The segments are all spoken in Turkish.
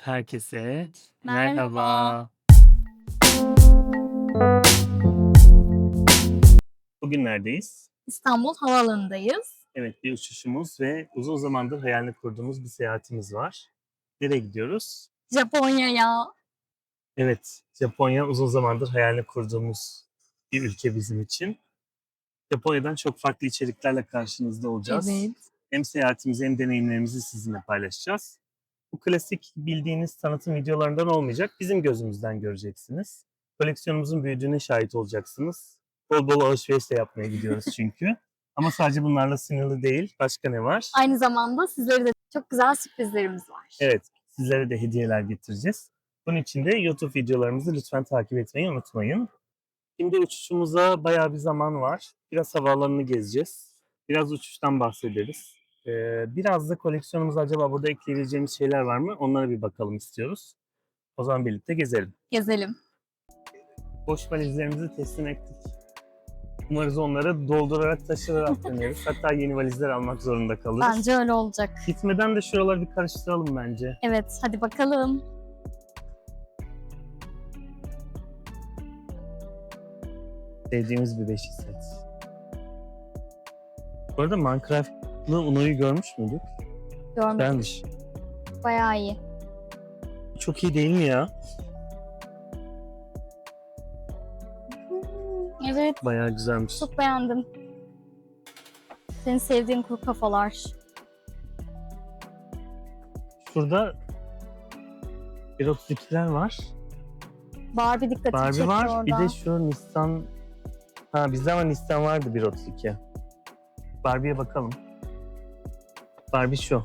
Herkese Merhaba. merhaba. Bugün neredeyiz? İstanbul Havaalanı'ndayız. Evet, bir uçuşumuz ve uzun zamandır hayalini kurduğumuz bir seyahatimiz var. Nereye gidiyoruz? Japonya'ya. Evet, Japonya uzun zamandır hayalini kurduğumuz bir ülke bizim için. Japonya'dan çok farklı içeriklerle karşınızda olacağız. Evet. Hem seyahatimizi hem deneyimlerimizi sizinle paylaşacağız. Bu klasik bildiğiniz tanıtım videolarından olmayacak. Bizim gözümüzden göreceksiniz. Koleksiyonumuzun büyüdüğüne şahit olacaksınız. Bol bol alışveriş de yapmaya gidiyoruz çünkü. Ama sadece bunlarla sınırlı değil. Başka ne var? Aynı zamanda sizlere de çok güzel sürprizlerimiz var. Evet, sizlere de hediyeler getireceğiz. Bunun için de YouTube videolarımızı lütfen takip etmeyi unutmayın. Şimdi uçuşumuza bayağı bir zaman var. Biraz havaalanını gezeceğiz. Biraz uçuştan bahsederiz. Ee, biraz da koleksiyonumuzda acaba burada ekleyebileceğimiz şeyler var mı? Onlara bir bakalım istiyoruz. O zaman birlikte gezelim. Gezelim. Boş valizlerimizi teslim ettik. Umarız onları doldurarak taşırarak döneriz. Hatta yeni valizler almak zorunda kalırız. Bence öyle olacak. Gitmeden de şuraları bir karıştıralım bence. Evet, hadi bakalım. Sevdiğimiz bir beşik set. Bu arada Minecraft'lı Uno'yu görmüş müydük? Görmek Beğenmiş. bayağı iyi. Çok iyi değil mi ya? Evet, Bayağı güzelmiş. çok beğendim. Senin sevdiğin kuru kafalar. Şurada 1.32'ler var. Barbie dikkatimi Barbie çekti var. orada. Bir de şu Nissan... Ha bizde ama Nissan vardı 1.32. Barbie'ye bakalım. Barbie şu.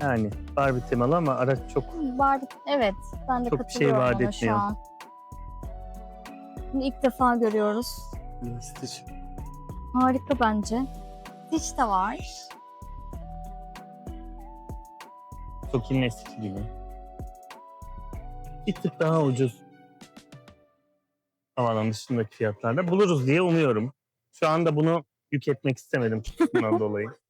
Yani Barbie temalı ama araç çok Barbie, evet. Ben de Çok bir şey katılıyorum vaat ona şu etmiyor. an. Bunu ilk defa görüyoruz. Stitch. Harika bence. Stitch de var. Çok iyi eski gibi. Bir tık daha ucuz. Havalan dışındaki fiyatlarda buluruz diye umuyorum. Şu anda bunu yük etmek istemedim bundan dolayı.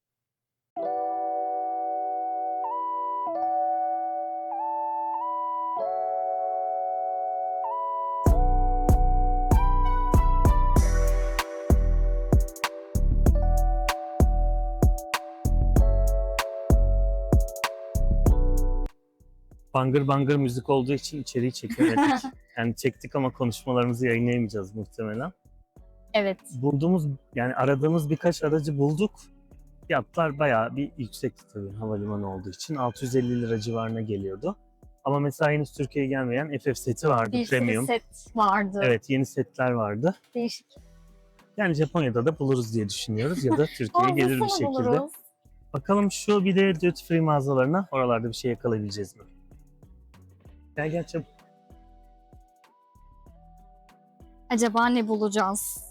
Bangır bangır müzik olduğu için içeriği çekemedik. yani çektik ama konuşmalarımızı yayınlayamayacağız muhtemelen. Evet. Bulduğumuz yani aradığımız birkaç aracı bulduk. Fiyatlar bayağı bir yüksekti tabii havalimanı olduğu için. 650 lira civarına geliyordu. Ama mesela henüz Türkiye'ye gelmeyen FF seti vardı Bir premium. set vardı. Evet yeni setler vardı. Değişik. Yani Japonya'da da buluruz diye düşünüyoruz ya da Türkiye'ye gelir bir şekilde. buluruz. Bakalım şu bir de duty free mağazalarına oralarda bir şey yakalayabileceğiz mi? Gel gel çabuk. Acaba ne bulacağız?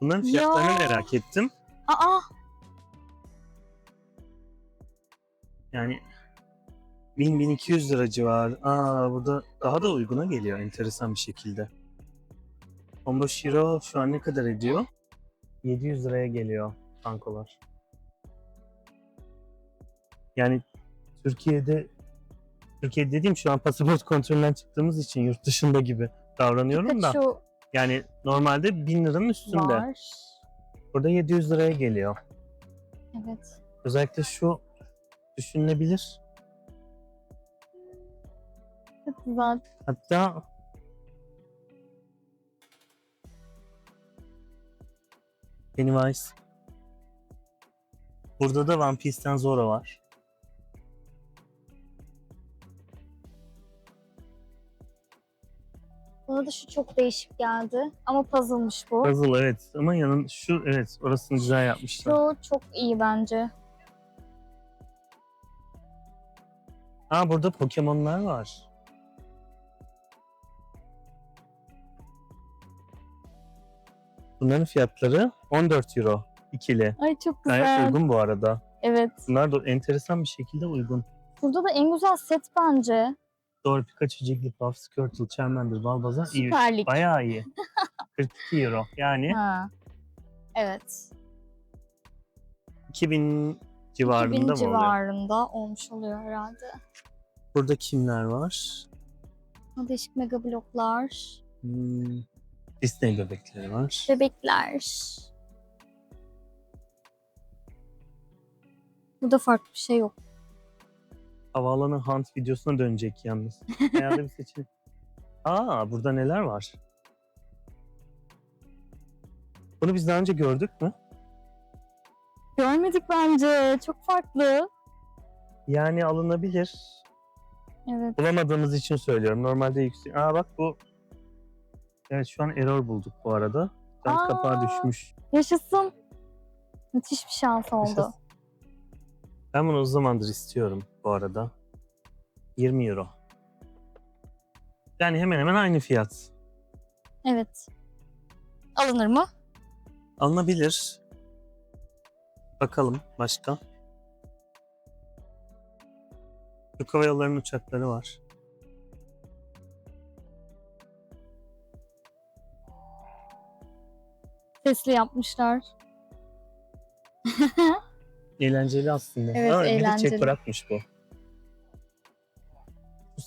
Bunların fiyatlarını Ya. merak ettim. Aa, Yani 1000-1200 lira civarı. Aa burada daha da uyguna geliyor enteresan bir şekilde. Combo Shiro şu an ne kadar ediyor? 700 liraya geliyor bankolar. Yani Türkiye'de Türkiye dediğim şu an pasaport kontrolünden çıktığımız için yurt dışında gibi davranıyorum da. şu Yani normalde 1000 liranın üstünde. var. Burada 700 liraya geliyor. Evet. Özellikle şu düşünülebilir. Çok güzel. Hatta Pennywise. Burada da One Piece'ten Zoro var. Bana da şu çok değişik geldi. Ama puzzle'mış bu. Puzzle evet ama yanın şu evet orasını güzel yapmışlar. Şu çok iyi bence. Aa burada Pokemon'lar var. Bunların fiyatları 14 euro ikili. Ay çok Gayet güzel. uygun bu arada. Evet. Bunlar da enteresan bir şekilde uygun. Burada da en güzel set bence. Doğru Pikachu, Jigglypuff, Squirtle, Charmander, Balbazar iyi. Süper Lig. Bayağı iyi. 42 euro. Yani Ha. Evet. 2000 civarında 2000 mı oluyor? civarında olmuş oluyor herhalde. Burada kimler var? Değişik mega bloklar, Hmm, Disney bebekleri var. bebekler. Burada farklı bir şey yok. Havaalanı hunt videosuna dönecek yalnız. Herhalde bir seçenek. Aa burada neler var? Bunu biz daha önce gördük mü? Görmedik bence. Çok farklı. Yani alınabilir. Evet. Bulamadığımız için söylüyorum. Normalde yüksek. Aa bak bu. Evet şu an error bulduk bu arada. Aa. kapağı düşmüş. Yaşasın. Müthiş bir şans oldu. Yaşasın. Ben bunu uzun zamandır istiyorum bu arada. 20 euro. Yani hemen hemen aynı fiyat. Evet. Alınır mı? Alınabilir. Bakalım başka. Türk Hava Yolları'nın uçakları var. Sesli yapmışlar. Eğlenceli aslında. Evet, bir de eğlenceli. çek bırakmış bu.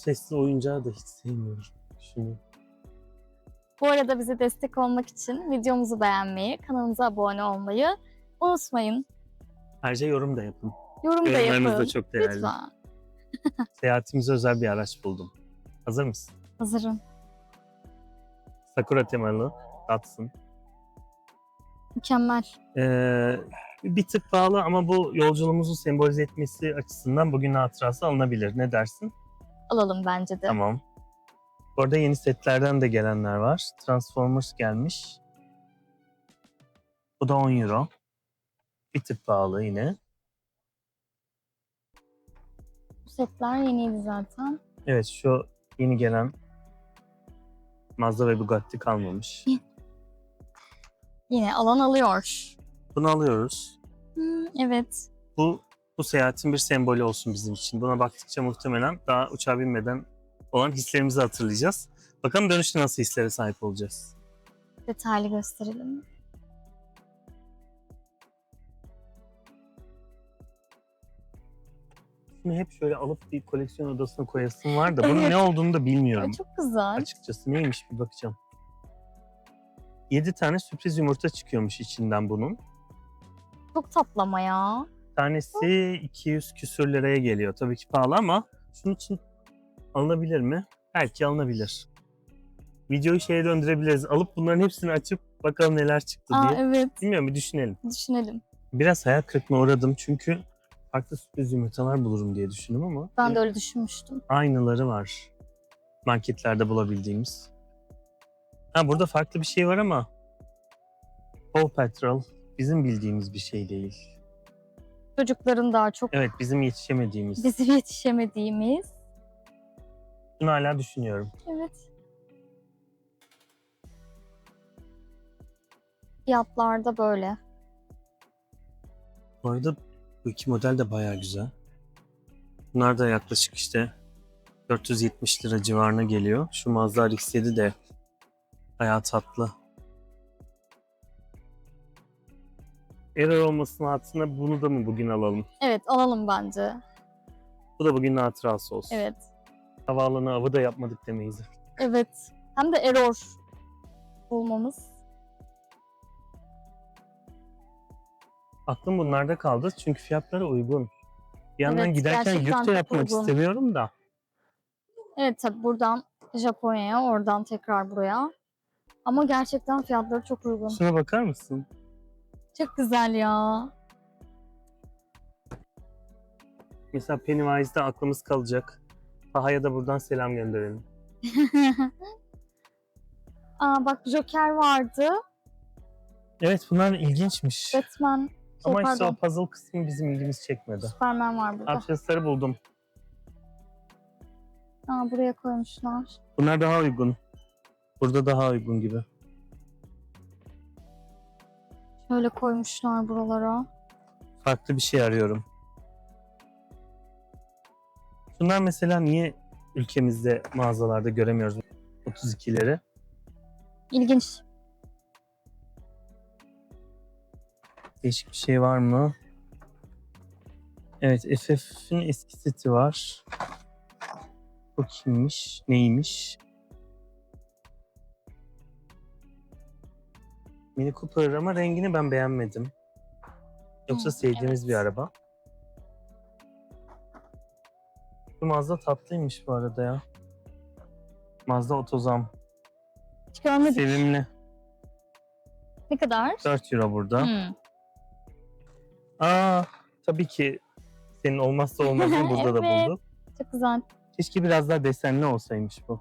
Sesli oyuncağı da hiç sevmiyorum. Şunu. Bu arada bize destek olmak için videomuzu beğenmeyi, kanalımıza abone olmayı unutmayın. Ayrıca yorum da yapın. Yorum da Yorumlarınız yapın. da çok değerli. Lütfen. Seyahatimize özel bir araç buldum. Hazır mısın? Hazırım. Sakura temalı Datsun. Mükemmel. Ee, bir tık pahalı ama bu yolculuğumuzu sembolize etmesi açısından bugün hatırası alınabilir. Ne dersin? Alalım bence de. Tamam. Bu arada yeni setlerden de gelenler var. Transformers gelmiş. Bu da 10 euro. Bir tık pahalı yine. Bu setler yeniydi zaten. Evet şu yeni gelen Mazda ve Bugatti kalmamış. Yine alan alıyor. Bunu alıyoruz. Hmm, evet. Bu bu seyahatin bir sembolü olsun bizim için. Buna baktıkça muhtemelen daha uçağa binmeden olan hislerimizi hatırlayacağız. Bakalım dönüşte nasıl hislere sahip olacağız. Detaylı gösterelim. Şunu hep şöyle alıp bir koleksiyon odasına koyasın var da bunun ne olduğunu da bilmiyorum. Ay, çok güzel. Açıkçası neymiş bir bakacağım. 7 tane sürpriz yumurta çıkıyormuş içinden bunun. Çok tatlama ya. Tanesi 200 küsür liraya geliyor. Tabii ki pahalı ama şunun için alınabilir mi? Belki alınabilir. Videoyu şeye döndürebiliriz. Alıp bunların hepsini açıp bakalım neler çıktı Aa diye. evet. Bilmiyorum bir düşünelim. Düşünelim. Biraz hayal kırıklığına uğradım çünkü farklı sürpriz yumurtalar bulurum diye düşündüm ama Ben de öyle düşünmüştüm. aynıları var. Marketlerde bulabildiğimiz. Ha burada farklı bir şey var ama Paw Patrol bizim bildiğimiz bir şey değil. Çocukların daha çok Evet bizim yetişemediğimiz. bizim yetişemediğimiz. Bunu hala düşünüyorum. Evet. Fiyatlar da böyle. Bu arada bu iki model de bayağı güzel. Bunlar da yaklaşık işte 470 lira civarına geliyor. Şu Mazda RX-7 de bayağı tatlı. Error olmasının hatırına bunu da mı bugün alalım? Evet alalım bence. Bu da bugün hatırası olsun. Evet. Havaalanı avı da yapmadık demeyiz. Evet. Hem de error bulmamız. Aklım bunlarda kaldı çünkü fiyatları uygun. Bir yandan Evet, giderken gerçekten yük de çok yapmak uygun. istemiyorum da. Evet tabi buradan Japonya'ya oradan tekrar buraya. Ama gerçekten fiyatları çok uygun. Şuna bakar mısın? Çok güzel ya. Mesela Pennywise'da aklımız kalacak. Taha'ya da buradan selam gönderelim. Aa bak Joker vardı. Evet bunlar ilginçmiş. Batman. Şey, Ama işte o pardon. puzzle kısmı bizim ilgimizi çekmedi. Superman var burada. Abşesleri buldum. Aa buraya koymuşlar. Bunlar daha uygun. Burada daha uygun gibi. Şöyle koymuşlar buralara. Farklı bir şey arıyorum. Bunlar mesela niye ülkemizde mağazalarda göremiyoruz 32'leri? İlginç. Değişik bir şey var mı? Evet FF'in eski seti var. Bu kimmiş? Neymiş? Mini Cooper ama rengini ben beğenmedim. Yoksa Hmm, sevdiğimiz evet. bir araba. Bu Mazda tatlıymış bu arada ya. Mazda otozam. Hiç görmedik. Sevimli. Ne kadar? 4 euro burada. Hmm. Aa, tabii ki senin olmazsa olmazını burada da Evet. bulduk. Çok güzel. Keşke biraz daha desenli olsaymış bu.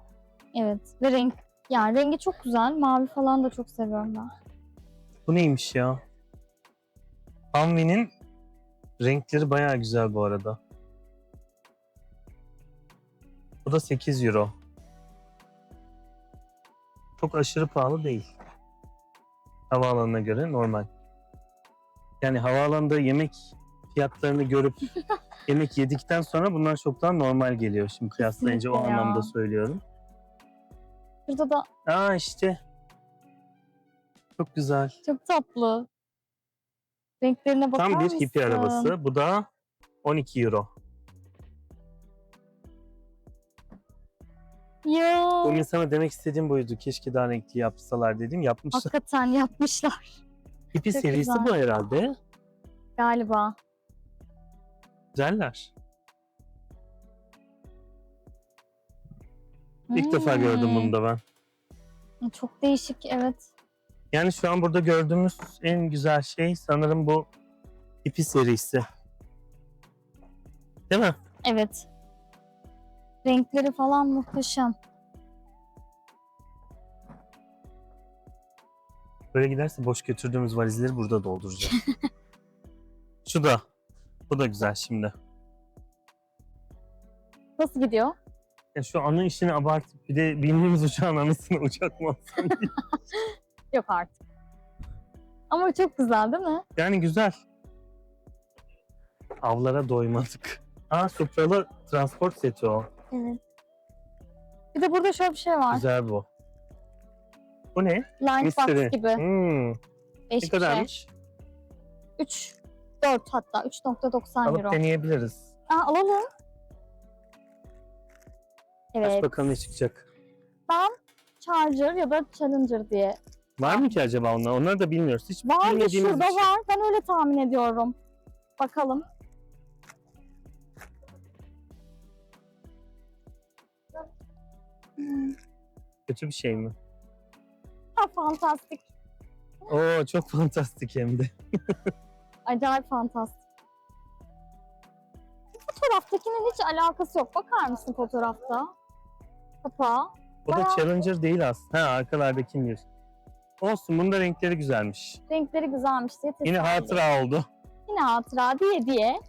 Evet. Ve renk. Yani rengi çok güzel. Mavi falan da çok seviyorum ben. Bu neymiş ya? Humvee'nin renkleri bayağı güzel bu arada. Bu da 8 euro. Çok aşırı pahalı değil. Havaalanına göre normal. Yani havaalanında yemek fiyatlarını görüp yemek yedikten sonra bunlar çoktan normal geliyor. Şimdi kıyaslayınca o ya. anlamda söylüyorum. Burada da Aa işte. Çok güzel. çok tatlı. Renklerine bakar Tam bir mısın? hippie arabası. Bu da 12 euro. Ya. Bugün sana demek istediğim buydu. Keşke daha renkli yapsalar dedim. Yapmışlar. Hakikaten yapmışlar Hippie çok serisi güzel. bu herhalde. galiba. Güzeller. İlk defa gördüm Hmm. bunu da ben. Çok değişik evet. Yani şu an burada gördüğümüz en güzel şey sanırım bu Hippie serisi. Değil mi? Evet. Renkleri falan muhteşem. Böyle giderse boş götürdüğümüz valizleri burada dolduracağız. Şu da. Bu da güzel şimdi. Nasıl gidiyor? Ya şu anı işini abartıp bir de bindiğimiz uçağın anısını uçak mı alsam diye. Yok artık. Ama çok güzel değil mi? Yani güzel. Avlara doymadık. Aa Supralı transport seti o. Evet. Bir de burada şöyle bir şey var. Güzel bu. Bu ne? Lightbox Mystery. gibi. Hmm. Ne Değişik bir şey. kadarmış? 3, 4 hatta 3.90 Alıp euro. deneyebiliriz. Aa, alalım. Aç Evet. bakalım ne çıkacak. Ben Charger ya da Challenger diye. Var mı ki acaba onlar? Onları da bilmiyoruz. Hiç Var mı bilmediğimiz şurada bir şey. var. Ben öyle tahmin ediyorum. Bakalım. Kötü bir şey mi? Ha, fantastik. Oo çok fantastik hem de. Acayip fantastik. Bu Fotoğraftakinin hiç alakası yok. Bakar mısın fotoğrafta? Kapağı. Bu da Bayağı- Challenger değil aslında. Ha arkalardaki diyorsun. Olsun bunun da renkleri güzelmiş. Renkleri güzelmiş diye Yine tesadüf. hatıra oldu. Yine hatıra diye diye.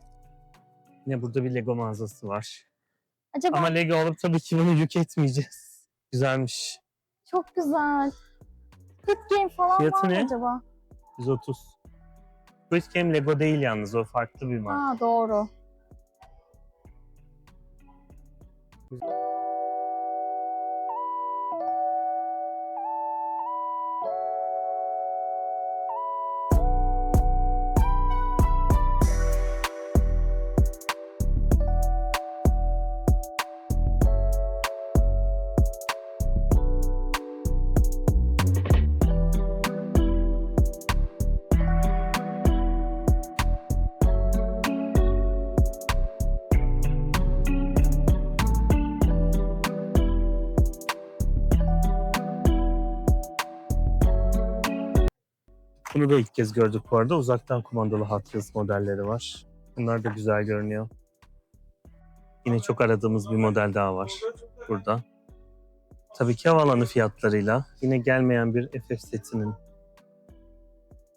Yine burada bir Lego mağazası var. Acaba Ama Lego alıp tabii ki bunu yük etmeyeceğiz. Güzelmiş. çok güzel. Squid Game falan Fiyatı var mı ne? acaba? 130. Squid Game Lego değil yalnız o farklı bir marka. Ha doğru. Bunu da ilk kez gördük bu arada. Uzaktan kumandalı Hot Wheels modelleri var. Bunlar da güzel görünüyor. Yine çok aradığımız bir model daha var burada. Tabii ki havaalanı fiyatlarıyla. Yine gelmeyen bir FF setinin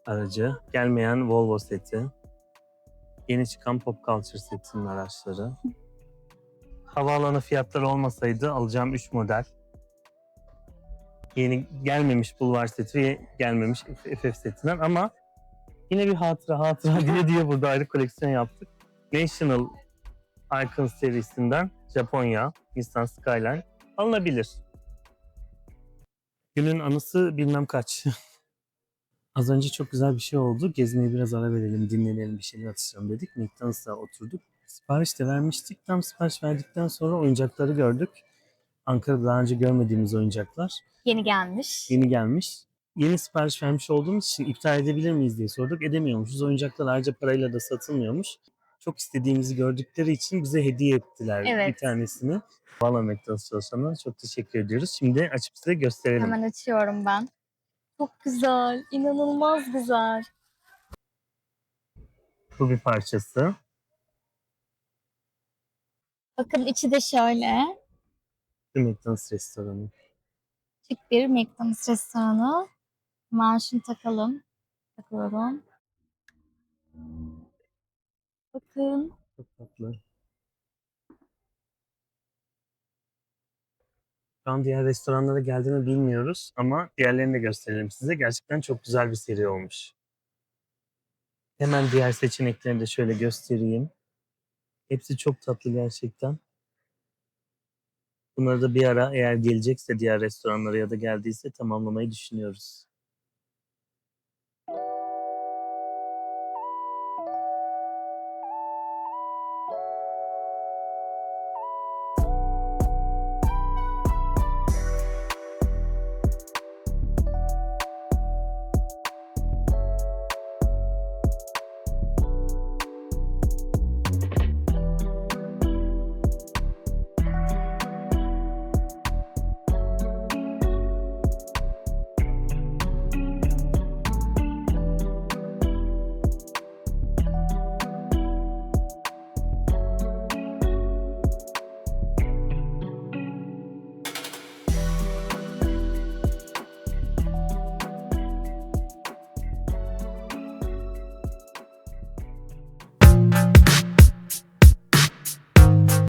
aracı. Gelmeyen Volvo seti. Yeni çıkan Pop Culture setinin araçları. Havaalanı fiyatları olmasaydı alacağım 3 model. Yeni gelmemiş Bulvar seti ve gelmemiş FF setinden ama yine bir hatıra hatıra diye diye burada ayrı koleksiyon yaptık. National Icon serisinden Japonya, Nissan Skyline alınabilir. Günün anısı bilmem kaç. Az önce çok güzel bir şey oldu. Gezmeye biraz ara verelim, dinlenelim, bir şeyler atışalım dedik. McDonald's'a oturduk. Sipariş de vermiştik. Tam sipariş verdikten sonra oyuncakları gördük. Ankara'da daha önce görmediğimiz oyuncaklar. Yeni gelmiş. Yeni gelmiş. Yeni sipariş vermiş olduğumuz için iptal edebilir miyiz diye sorduk. Edemiyormuşuz. Oyuncaklar ayrıca parayla da satılmıyormuş. Çok istediğimizi gördükleri için bize hediye ettiler Evet. bir tanesini. Valla çalışanına çok teşekkür ediyoruz. Şimdi açıp size gösterelim. Hemen açıyorum ben. Çok güzel. inanılmaz güzel. Bu bir parçası. Bakın içi de şöyle. Bir McDonald's restoranı. Küçük bir McDonald's restoranı. Şunu takalım. Takıyorum. Bakın. Çok tatlı. Şu an diğer restoranlara geldiğini bilmiyoruz ama diğerlerini de gösterelim size. Gerçekten çok güzel bir seri olmuş. Hemen diğer seçenekleri de şöyle göstereyim. Hepsi çok tatlı gerçekten. Bunları da bir ara eğer gelecekse diğer restoranlara ya da geldiyse tamamlamayı düşünüyoruz.